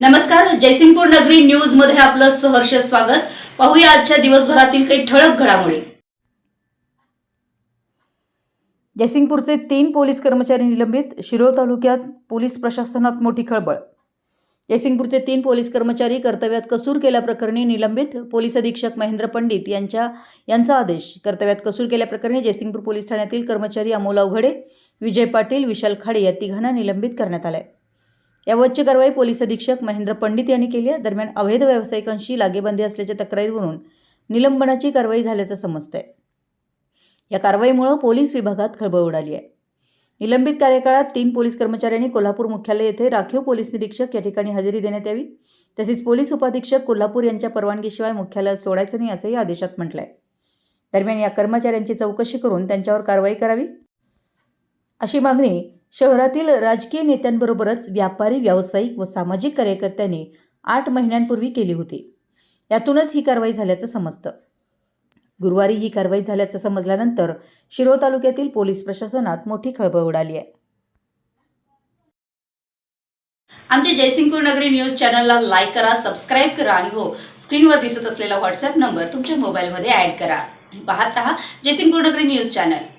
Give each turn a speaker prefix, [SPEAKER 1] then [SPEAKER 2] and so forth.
[SPEAKER 1] नमस्कार जयसिंगपूर नगरी न्यूजमध्ये आपलं सहर्ष स्वागत. पाहूया आजच्या दिवसभरातील काही ठळक घडामोडी.
[SPEAKER 2] जयसिंगपूरचे तीन पोलीस कर्मचारी निलंबित शिरोळ तालुक्यात पोलीस प्रशासनात मोठी खळबळ. जयसिंगपूरचे तीन पोलीस कर्मचारी कर्तव्यात कसूर केल्याप्रकरणी निलंबित पोलीस अधीक्षक महेंद्र पंडित यांच्या यांचा आदेश. कर्तव्यात कसूर केल्याप्रकरणी जयसिंगपूर पोलीस ठाण्यातील कर्मचारी अमोल अवघडे विजय पाटील विशाल खाडे या तिघांना निलंबित करण्यात आले याबाबतची कारवाई पोलीस अधीक्षक महेंद्र पंडित यांनी केली आहे. दरम्यान अवैध व्यावसायिकांशी लागेबंदी असल्याच्या तक्रारीवरून निलंबनाची कारवाई झाल्याचं समजतंय. या कारवाईमुळे पोलीस विभागात खळबळ उडाली आहे. निलंबित कार्यकाळात तीन पोलीस कर्मचाऱ्यांनी कोल्हापूर मुख्यालय येथे राखीव पोलीस निरीक्षक या ठिकाणी हजेरी देण्यात यावी. तसेच पोलीस उपाधीक्षक कोल्हापूर यांच्या परवानगीशिवाय मुख्यालयात सोडायचं नाही असंही आदेशात म्हटलंय. दरम्यान या कर्मचाऱ्यांची चौकशी करून त्यांच्यावर कारवाई करावी. अशी मागणी शहरातील राजकीय नेत्यांबरोबरच व्यापारी व्यावसायिक व सामाजिक कार्यकर्त्यांनी आठ महिन्यांपूर्वी केली होती. यातूनच ही कारवाई झाल्याचं समजतं. गुरुवारी ही कारवाई झाल्याचं समजल्यानंतर शिरो तालुक्यातील पोलीस प्रशासनात मोठी खळबळ उडाली आहे.
[SPEAKER 1] आमच्या जयसिंगपूर नगरी न्यूज चॅनलला लाईक करा सबस्क्राईब करा आणि हो स्क्रीनवर दिसत असलेला व्हॉट्सअप नंबर तुमच्या मोबाईलमध्ये ऍड करा. आणि पाहत रहा जयसिंगपूर नगरी न्यूज चॅनल.